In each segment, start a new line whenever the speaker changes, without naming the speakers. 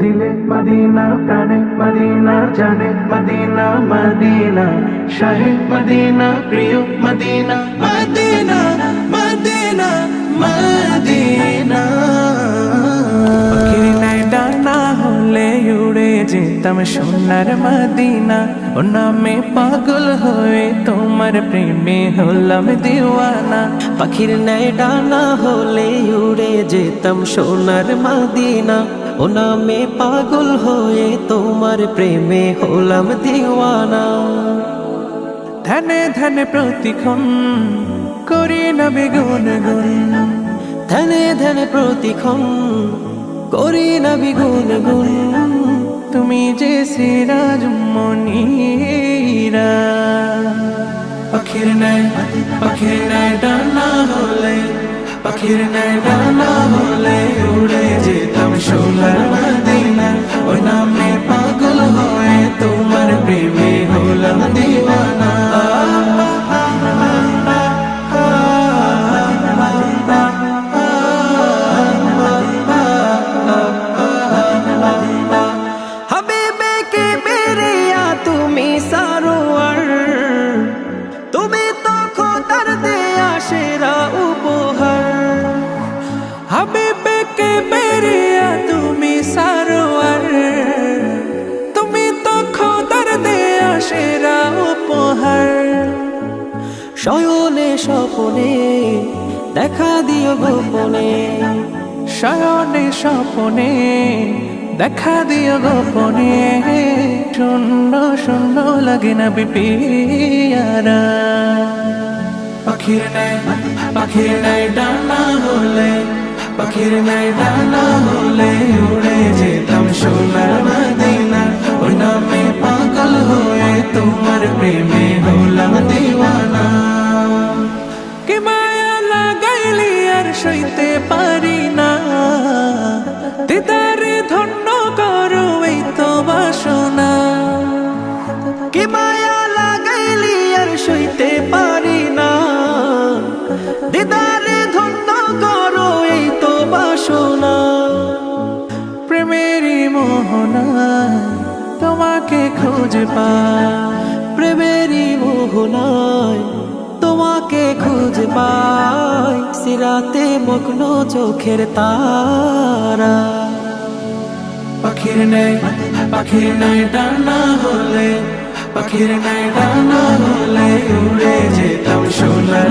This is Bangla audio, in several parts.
দিলে মদিনা প্রাণে, মদিনা জানে, মদিনা মদিনা। শাহে মদিনা, প্রিয় মদিনা মদিনা মদিনা নাই যেতাম সোনার মদিনা। ও নামে পাগল হয়ে তোমার প্রেমে হলাম দিওয়ানা।
পাখির ন্যায় ডানা হলে উড়ে যেতাম সোনার মাদিনা। ও নামে পাগল হয়ে তোমার প্রেমে হলাম দিওয়ানা।
ধ্যানে ধ্যানে প্রতিক্ষণ করি না বেগুন গুন।
ধ্যানে ধ্যানে প্রতিক্ষণ করি না বিগুন গুন।
তুমি যে সিরাজ মনিরা। পাখির নাই পাখির নাই ডানা হলে পাখির নাই ডানা হলে উড়ে যেতাম সোনার মদিনা। ওই নামে পাগল হয়ে তোমার প্রেমে হলাম দিওয়ানা।
সেরা উপহার
হাবিবে তুমি সারোয়ার। তুমি
স্বপনে দেখা দিও গোপনে।
শয়নে স্বপনে দেখা দিও গোপনে। শূন্য শূন্য লাগে না বিপিয়ারা পাখির নাই পাখির নাই ডানা হলে পাখির নাই ডানা হলে বাসনা, প্রেমেরই মোহনা, তোমাকে খুঁজে পা।
প্রেমেরই মোহনায় তোমাকে খুঁজে পাই সিরাতে মগ্ন চোখের তারা।
পাখির নেই পাখির নাই ডানা হলে, পাখির নাই ডানা হলে উড়ে যেতাম সোনার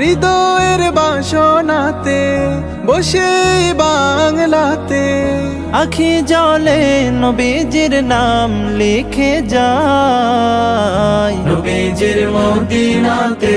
হৃদয়ের বাসনাতে বসে বাংলাতে। আখি জলে নবীজির নাম লিখে যায়। নবীজির মদিনাতে